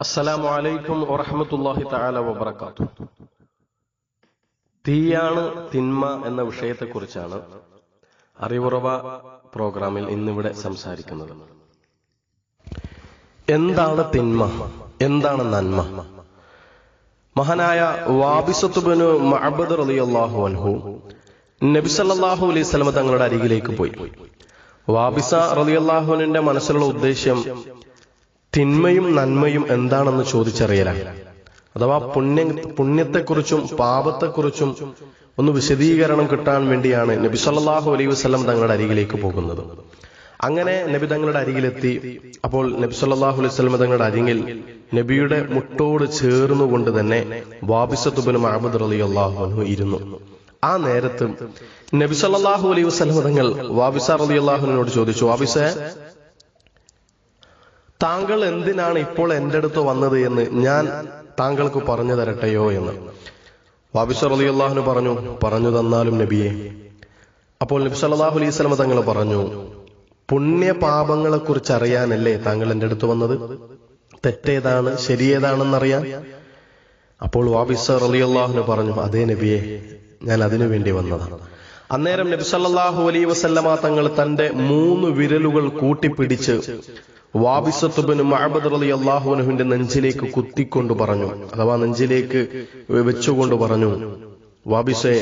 അസ്സലാമു അലൈക്കും വറഹമത്തല്ലാഹി തആല വബറകാതു തീയാണ് തിന്മ എന്ന വിഷയത്തെക്കുറിച്ചാണ് അറിവുറവ പ്രോഗ്രാമിൽ ഇന്നിവിടെ സംസാരിക്കുന്നത്. എന്താണ് തിന്മ? എന്താണ് നന്മ? മഹാനായ വാബിസത്തുബനു മഅബദ് റളിയല്ലാഹു അൻഹു നബി സല്ലല്ലാഹു അലൈഹി വസല്ലം തങ്ങളുടെ അരികിലേക്ക് പോയി. വാബിസ റളിയല്ലാഹു റളിയല്ലാഹുവിന്റെ മനസ്സിലുള്ള ഉദ്ദേശ്യം തിന്മയും നന്മയും എന്താണെന്ന് ചോദിച്ചറിയലാണ് അഥവാ പുണ്യ പുണ്യത്തെക്കുറിച്ചും പാപത്തെക്കുറിച്ചും ഒന്ന് വിശദീകരണം കിട്ടാൻ വേണ്ടിയാണ് നബി സല്ലാഹു അലൈഹി വസ്ലം തങ്ങളുടെ അരികിലേക്ക് പോകുന്നത്. അങ്ങനെ നബി തങ്ങളുടെ അരികിലെത്തി. അപ്പോൾ നബി സല്ലാഹു അലൈഹി വസല്ലം തങ്ങളുടെ അരികിൽ നബിയുടെ മുട്ടോട് ചേർന്നുകൊണ്ട് തന്നെ വാബിസത്തുബിന് മഹബദ് അലി അൻഹു ഇരുന്നു. ആ നേരത്ത് നബി സല്ലല്ലാഹു അലൈഹി വസല്ലം തങ്ങൾ വാബിസ റളിയല്ലാഹുവിനോട് ചോദിച്ചു വാബിസ താങ്കൾ എന്തിനാണ് ഇപ്പോൾ എന്റെ അടുത്ത് വന്നത് എന്ന് ഞാൻ താങ്കൾക്ക് പറഞ്ഞു തരട്ടെയോ എന്ന്. വാബിസർ അലി അള്ളാഹുന് പറഞ്ഞു പറഞ്ഞു തന്നാലും നബിയെ. അപ്പോൾ നബി സല്ലല്ലാഹു അലൈഹി സ്വലമ തങ്ങൾ പറഞ്ഞു പുണ്യ പാപങ്ങളെ കുറിച്ച് അറിയാനല്ലേ താങ്കൾ എന്റെ അടുത്ത് വന്നത്? തെറ്റേതാണ് ശരിയേതാണെന്നറിയാൻ? അപ്പോൾ വാബിസ് അലി അള്ളാഹുന് പറഞ്ഞു അതേ നബിയെ ഞാൻ അതിനു വേണ്ടി വന്നതാണ് അന്നേരം നബി സല്ലല്ലാഹു അലൈഹി വസല്ലമ തങ്ങൾ തന്റെ മൂന്ന് വിരലുകൾ കൂട്ടിപ്പിടിച്ച് വാബിസത്തുബിന് മഹബദ് അലി അള്ളാഹുനുവിന്റെ നെഞ്ചിലേക്ക് കുത്തിക്കൊണ്ട് പറഞ്ഞു അഥവാ നെഞ്ചിലേക്ക് വെച്ചുകൊണ്ട് പറഞ്ഞു വാബിസെ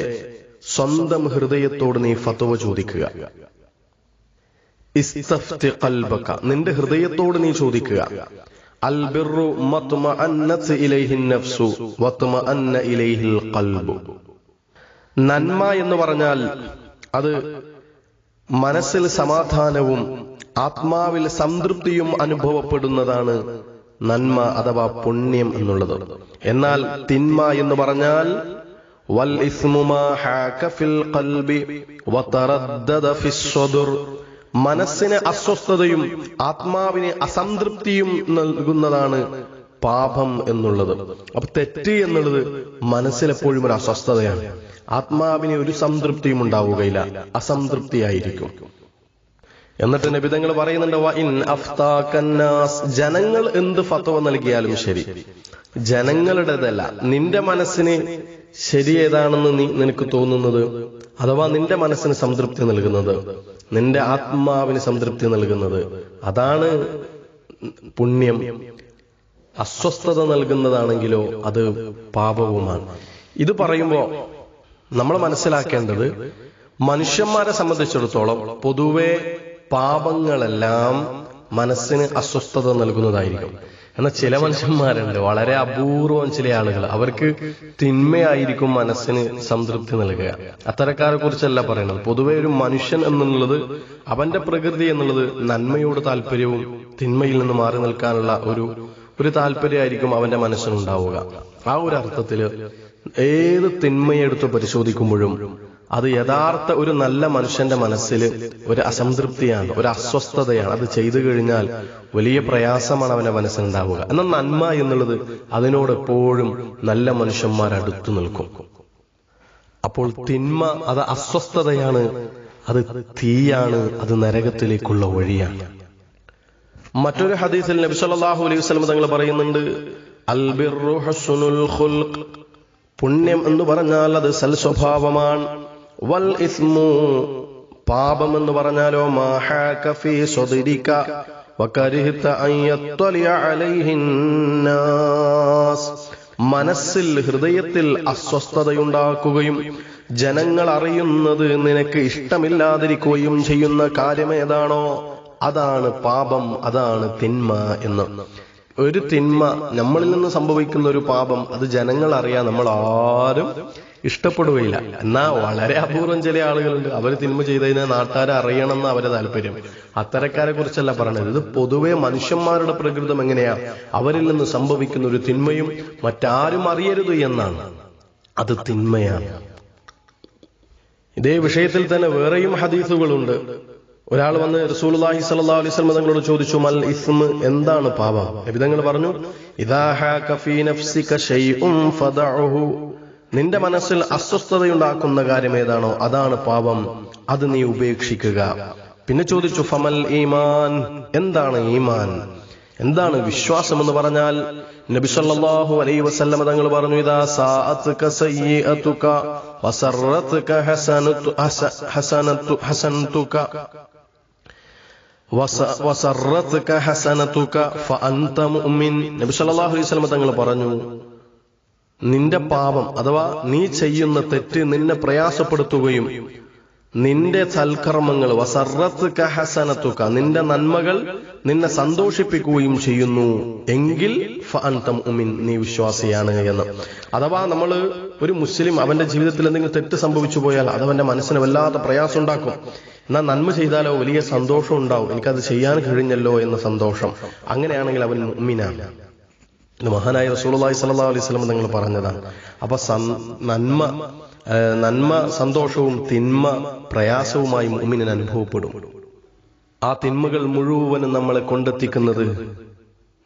സ്വന്തം ഹൃദയത്തോട് നീ ഫത്വ ചോദിക്കുക. നിന്റെ ഹൃദയത്തോട് നീ ചോദിക്കുക. ഇലൈഹിൽ നന്മ എന്ന് പറഞ്ഞാൽ അത് മനസ്സിൽ സമാധാനവും ആത്മാവിൽ സംതൃപ്തിയും അനുഭവപ്പെടുന്നതാണ് നന്മ അഥവാ പുണ്യം എന്നുള്ളത്. എന്നാൽ തിന്മ എന്ന് പറഞ്ഞാൽ വൽ മനസ്സിന് അസ്വസ്ഥതയും ആത്മാവിന് അസംതൃപ്തിയും നൽകുന്നതാണ് പാപം എന്നുള്ളത്. അപ്പൊ തെറ്റ് എന്നുള്ളത് മനസ്സിലെപ്പോഴും ഒരു അസ്വസ്ഥതയാണ്. ആത്മാവിന് ഒരു സംതൃപ്തിയും ഉണ്ടാവുകയില്ല. അസംതൃപ്തിയായിരിക്കും. എന്നിട്ട് നബിതങ്ങൾ പറയുന്നുണ്ട് ജനങ്ങൾ എന്ത് ഫത്വ നൽകിയാലും ശരി. ജനങ്ങളുടേതല്ല. നിന്റെ മനസ്സിന് ശരി ഏതാണെന്ന് നീ നിനക്ക് തോന്നുന്നത്? അഥവാ നിന്റെ മനസ്സിന് സംതൃപ്തി നൽകുന്നത്? നിന്റെ ആത്മാവിന് സംതൃപ്തി നൽകുന്നത്? അതാണ് പുണ്യം. അസ്വസ്ഥത നൽകുന്നതാണെങ്കിലോ അത് പാപവുമാണ്. ഇത് പറയുമ്പോ നമ്മൾ മനസ്സിലാക്കേണ്ടത് മനുഷ്യന്മാരെ സംബന്ധിച്ചിടത്തോളം പൊതുവെ പാപങ്ങളെല്ലാം മനസ്സിന് അസ്വസ്ഥത നൽകുന്നതായിരിക്കും. എന്നാൽ ചില മനുഷ്യന്മാരുണ്ട്. വളരെ അപൂർവം ചില ആളുകൾ. അവർക്ക് തിന്മയായിരിക്കും മനസ്സിന് സംതൃപ്തി നൽകുക. അത്തരക്കാരെ കുറിച്ചല്ല പറയുന്നത്. പൊതുവെ ഒരു മനുഷ്യൻ എന്നുള്ളത് അവന്റെ പ്രകൃതി എന്നുള്ളത് നന്മയോട് താല്പര്യവും തിന്മയിൽ നിന്ന് മാറി നിൽക്കാനുള്ള ഒരു ഒരു താല്പര്യമായിരിക്കും അവന്റെ മനസ്സിനുണ്ടാവുക. ആ ഒരു അർത്ഥത്തിൽ ഏത് തിന്മയെടുത്ത് പരിശോധിക്കുമ്പോഴും അത് യഥാർത്ഥ ഒരു നല്ല മനുഷ്യന്റെ മനസ്സിൽ ഒരു അസംതൃപ്തിയാണ് ഒരു അസ്വസ്ഥതയാണ്. അത് ചെയ്തു കഴിഞ്ഞാൽ വലിയ പ്രയാസമാണ് അവന്റെ മനസ്സിലുണ്ടാവുക. എന്നാൽ നന്മ എന്നുള്ളത് അതിനോട് എപ്പോഴും നല്ല മനുഷ്യന്മാർ അടുത്തു നിൽക്കും. അപ്പോൾ തിന്മ അത് അസ്വസ്ഥതയാണ് അത് തീയാണ് അത് നരകത്തിലേക്കുള്ള വഴിയാണ്. മറ്റൊരു ഹദീസിൽ നബി സല്ലല്ലാഹു അലൈഹി വസല്ലം തങ്ങൾ പറയുന്നുണ്ട് അൽബിർ പുണ്യം എന്ന് പറഞ്ഞാൽ അത് സൽ സ്വഭാവമാണ് വൽ ഇസ്മു പാപം എന്ന് പറഞ്ഞാലോ മാഹാകഫി മനസ്സിൽ ഹൃദയത്തിൽ അസ്വസ്ഥതയുണ്ടാക്കുകയും ജനങ്ങൾ അറിയുന്നത് നിനക്ക് ഇഷ്ടമില്ലാതിരിക്കുകയും ചെയ്യുന്ന കാര്യമേതാണോ? അതാണ് പാപം അതാണ് തിന്മ എന്ന്. ഒരു തിന്മ നമ്മളിൽ നിന്ന് സംഭവിക്കുന്ന ഒരു പാപം അത് ജനങ്ങൾ അറിയാൻ നമ്മൾ ആരും ഇഷ്ടപ്പെടുകയില്ല. എന്നാ വളരെ അപൂർവം ചില ആളുകളുണ്ട്. അവർ തിന്മ ചെയ്തതിനെ നാട്ടുകാരെ അറിയണം എന്ന് അവരെ താല്പര്യം. അത്തരക്കാരെ കുറിച്ചല്ല പറഞ്ഞത് ഇത് പൊതുവെ മനുഷ്യന്മാരുടെ പ്രകൃതം എങ്ങനെയാ? അവരിൽ നിന്ന് സംഭവിക്കുന്ന ഒരു തിന്മയും മറ്റാരും അറിയരുത് എന്നാണ്. അത് തിന്മയാണ്. ഇതേ വിഷയത്തിൽ തന്നെ വേറെയും ഹദീസുകളുണ്ട്. ഒരാൾ വന്ന് റസൂലുള്ളാഹി സല്ലാ അലൈഹി വസല്ലം തങ്ങളോട് ചോദിച്ചു മൽ ഇസ്മ എന്താണ് പാപം? നബി തങ്ങൾ പറഞ്ഞു നിന്റെ മനസ്സിൽ അസ്വസ്ഥതയുണ്ടാക്കുന്ന കാര്യം ഏതാണോ അതാണ് പാപം അത് നീ ഉപേക്ഷിക്കുക. പിന്നെ ചോദിച്ചു ഫമൽ ഈമാൻ? എന്താണ് ഈമാൻ? എന്താണ് വിശ്വാസം? എന്ന് പറഞ്ഞാൽ നബി സല്ലല്ലാഹു അലൈഹി വസല്ലം തങ്ങൾ പറഞ്ഞു ഇദാ സാഅത്തുക സയ്യിഅതുക വസറത്തുക ഹസനതു ഹസനതു ഹസനതുക വസ- വസറത്തുക ഹസനതുക ഫഅൻത മുഅ്മിൻ നബി സല്ലല്ലാഹു അലൈഹി വസല്ലമ തങ്ങൾ പറഞ്ഞു നിന്റെ പാപം അഥവാ നീ ചെയ്യുന്ന തെറ്റ് നിന്നെ പ്രയാസപ്പെടുത്തുകയും നിന്റെ സൽക്കർമ്മങ്ങൾ വസറത്തുക കഹസനത്തുക നിന്റെ നന്മകൾ നിന്നെ സന്തോഷിപ്പിക്കുകയും ചെയ്യുന്നു. എങ്കിൽ നീ വിശ്വാസിയാണ് എന്ന്. അഥവാ നമ്മൾ ഒരു മുസ്ലിം അവന്റെ ജീവിതത്തിൽ എന്തെങ്കിലും തെറ്റ് സംഭവിച്ചു പോയാൽ അത് അവന്റെ മനസ്സിന് വല്ലാത്ത പ്രയാസം ഉണ്ടാക്കും. എന്നാൽ നന്മ ചെയ്താലോ വലിയ സന്തോഷം ഉണ്ടാവും. എനിക്കത് ചെയ്യാൻ കഴിഞ്ഞല്ലോ എന്ന സന്തോഷം. അങ്ങനെയാണെങ്കിൽ അവൻ മുമ്മിനാണ് ഇത് മഹാനായ റസൂലുള്ളാഹി സ്വല്ലല്ലാഹു അലൈഹി വസല്ലം നിങ്ങൾ പറഞ്ഞതാണ്. അപ്പൊ നന്മ നന്മ സന്തോഷവും തിന്മ പ്രയാസവുമായി മുമ്മിനെ അനുഭവപ്പെടും. ആ തിന്മകൾ മുഴുവനും നമ്മളെ കൊണ്ടെത്തിക്കുന്നത്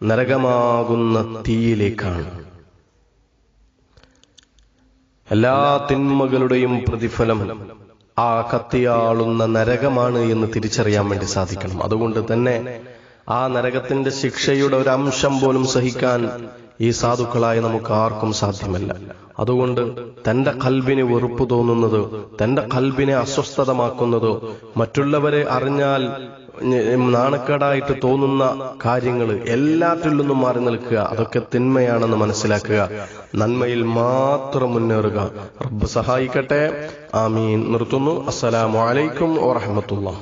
നരകമാകുന്ന തീയിലേക്കാണ്. എല്ലാ തിന്മകളുടെയും പ്രതിഫലം ആ കത്തിയാളുന്ന നരകമാണ് എന്ന് തിരിച്ചറിയാൻ വേണ്ടി സാധിക്കണം. അതുകൊണ്ട് തന്നെ ആ നരകത്തിന്റെ ശിക്ഷയുടെ ഒരു അംശം പോലും സഹിക്കാൻ ഈ സാധുക്കളായി നമുക്ക് ആർക്കും സാധ്യമല്ല. അതുകൊണ്ട് തന്റെ കൽബിന് വെറുപ്പ് തോന്നുന്നത് തന്റെ കൽബിനെ അസ്വസ്ഥതമാക്കുന്നതോ മറ്റുള്ളവരെ അറിഞ്ഞാൽ നാണക്കേടായിട്ട് തോന്നുന്ന കാര്യങ്ങൾ എല്ലാറ്റിൽ നിന്നും മാറി നിൽക്കുക. അതൊക്കെ തിന്മയാണെന്ന് മനസ്സിലാക്കുക. നന്മയിൽ മാത്രം മുന്നേറുക. റബ്ബ് സഹായിക്കട്ടെ. ആമീൻ. നിർത്തുന്നു. അസ്സലാമു അലൈക്കും വറഹമത്തുള്ള